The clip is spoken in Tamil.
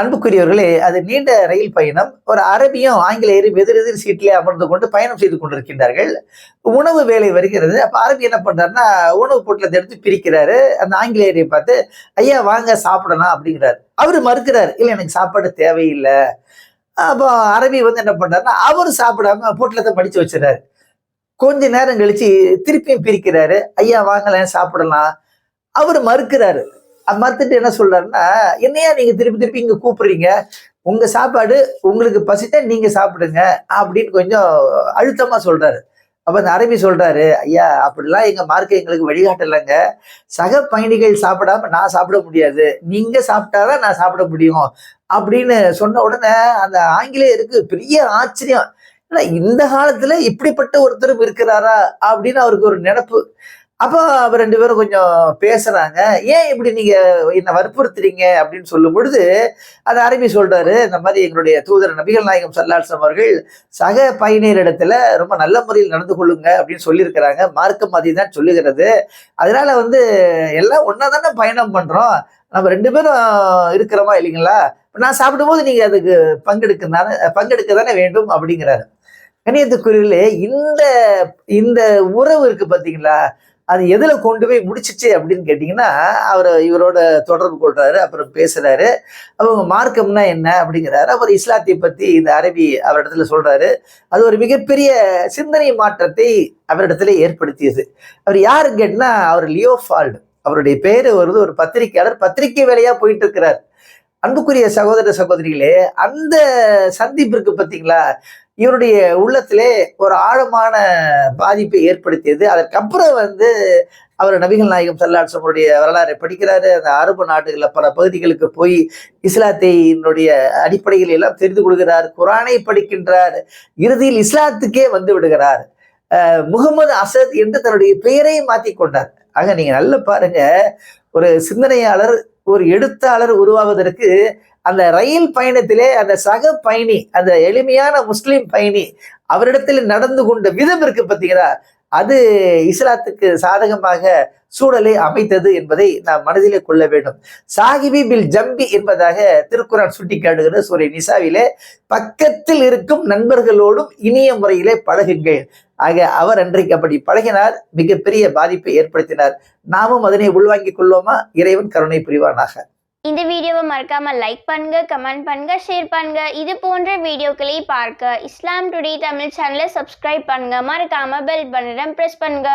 அன்புக்குரியவர்களே அது நீண்ட ரயில் பயணம். ஒரு அரபியும் ஆங்கிலேயரும் எதிரெதிர் சீட்டிலே அமர்ந்து கொண்டு பயணம் செய்து கொண்டிருக்கின்றார்கள். உணவு வேலை வருகிறது. அப்போ அரபி என்ன பண்ணுறாருன்னா உணவு பொட்டலத்தை எடுத்து பிரிக்கிறாரு. அந்த ஆங்கிலேயரை பார்த்து ஐயா வாங்க சாப்பிடலாம் அப்படிங்கிறாரு. அவர் மறுக்கிறார் இல்லை எனக்கு சாப்பாடு தேவையில்லை. அப்போ அரபி வந்து என்ன பண்ணுறாருன்னா அவரும் சாப்பிடாம பொட்டலத்தை மடித்து வச்சுறாரு கொஞ்ச நேரம் கழிச்சு திருப்பியும் பிரிக்கிறாரு. ஐயா வாங்கலாம் சாப்பிடலாம். அவர் மறுக்கிறாரு. மறுத்துட்டு என்ன சொல்றாருன்னா என்னையா நீங்க திருப்பி திருப்பி இங்க கூப்பிடுறீங்க? உங்க சாப்பாடு உங்களுக்கு பசித்தா நீங்க சாப்பிடுங்க அப்படின்னு கொஞ்சம் அழுத்தமா சொல்றாரு. அப்ப அந்த அரபி சொல்றாரு ஐயா அப்படிலாம் எங்க மார்க்க எங்களுக்கு வழிகாட்டலைங்க. சக பயணிகள் சாப்பிடாம நான் சாப்பிட முடியாது. நீங்க சாப்பிட்டாதான் நான் சாப்பிட முடியும். அப்படின்னு சொன்ன உடனே அந்த ஆங்கிலேயருக்கு பெரிய ஆச்சரியம். ஏன்னா இந்த காலத்துல இப்படிப்பட்ட ஒருத்தரும் இருக்கிறாரா? அப்படின்னு அவருக்கு ஒரு நினப்பு. அப்போ அவர் ரெண்டு பேரும் கொஞ்சம் பேசுறாங்க. ஏன் இப்படி நீங்க என்ன வற்புறுத்துறீங்க? அப்படின்னு சொல்லும் பொழுது அது அரபி சொல்றாரு. இந்த மாதிரி எங்களுடைய தூதர் நபிகள் நாயகம் சல்லாசம் அவர்கள் சக பயணியரிடத்துல ரொம்ப நல்ல முறையில் நடந்து கொள்ளுங்க அப்படின்னு சொல்லியிருக்கிறாங்க. மார்க்கம் அதை தான் சொல்லுகிறது. அதனால வந்து எல்லாம் ஒன்னா தானே பயணம் பண்றோம். நம்ம ரெண்டு பேரும் இருக்கிறோமா இல்லைங்களா? நான் சாப்பிடும்போது நீங்க அதுக்கு பங்கெடுக்க தானே பங்கெடுக்க தானே வேண்டும் அப்படிங்கிறாரு. கணியத்துக்குரியலே இந்த இந்த உறவு இருக்கு பாத்தீங்களா? அது எதுல கொண்டு போய் முடிச்சிச்சு அப்படின்னு கேட்டீங்கன்னா அவர் இவரோட தொடர்பு கொள்றாரு அப்புறம் பேசுறாரு. அவங்க மார்க்கம்னா என்ன அப்படிங்கிறாரு. அவர் இஸ்லாத்தை பத்தி இந்த அரபி அவரிடத்துல சொல்றாரு. அது ஒரு மிகப்பெரிய சிந்தனை மாற்றத்தை அவரிடத்துல ஏற்படுத்தியது. அவர் யாருன்னு கேட்டினா அவர் லியோஃபால்டு அவருடைய பேர் வருது ஒரு பத்திரிகையாளர். பத்திரிகை வேலையா போயிட்டு இருக்கிறார் அன்புக்குரிய சகோதர சகோதரிகளே அந்த சந்திப்பிற்கு பார்த்தீங்களா இவருடைய உள்ளத்திலே ஒரு ஆழமான பாதிப்பை ஏற்படுத்தியது. அதற்கப்புறம் வந்து அவர் நபிகள் நாயகம் சல்லாசனுடைய வரலாறை படிக்கிறாரு. அந்த அரபு நாடுகளில் பல பகுதிகளுக்கு போய் இஸ்லாத்தினுடைய அடிப்படையில் எல்லாம் தெரிந்து கொள்கிறார் குரானை படிக்கின்றார் இறுதியில் இஸ்லாத்துக்கே வந்து விடுகிறார். முகமது அசத் என்று தன்னுடைய பெயரை மாற்றி கொண்டார். ஆக நீங்க நல்ல பாருங்க ஒரு சிந்தனையாளர் ஒரு எழுத்தாளர் உருவாவதற்கு அந்த ரயில் பயணத்திலே அந்த சக பயணி அந்த எளிமையான முஸ்லீம் பயணி அவரிடத்தில் நடந்து கொண்ட விதம் இருக்கு பார்த்தீங்களா அது இஸ்லாத்துக்கு சாதகமாக சூழலை அமைத்தது என்பதை நாம் மனதிலே கொள்ள வேண்டும். சாகிபி பில் ஜம்பி என்பதாக திருக்குறான் சுட்டிக்காட்டுகிற சூரிய நிசாவிலே பக்கத்தில் இருக்கும் நண்பர்களோடும் இனிய முறையிலே பழகுங்கள். ஆக அவர் அன்றைக்கு அப்படி பழகினார் மிகப்பெரிய பாதிப்பை ஏற்படுத்தினார். நாமும் அதனை உள்வாங்கிக் கொள்வோமா? இறைவன் கருணை புரிவானாக. இந்த வீடியோவை மறக்காம லைக் பண்ணுங்க கமெண்ட் பண்ணுங்க ஷேர் பண்ணுங்க. இது போன்ற வீடியோக்களை பார்க்க இஸ்லாம் டுடே தமிழ் சேனலை சப்ஸ்கிரைப் பண்ணுங்க. மறக்காம பெல் பட்டனை ப்ரெஸ் பண்ணுங்க.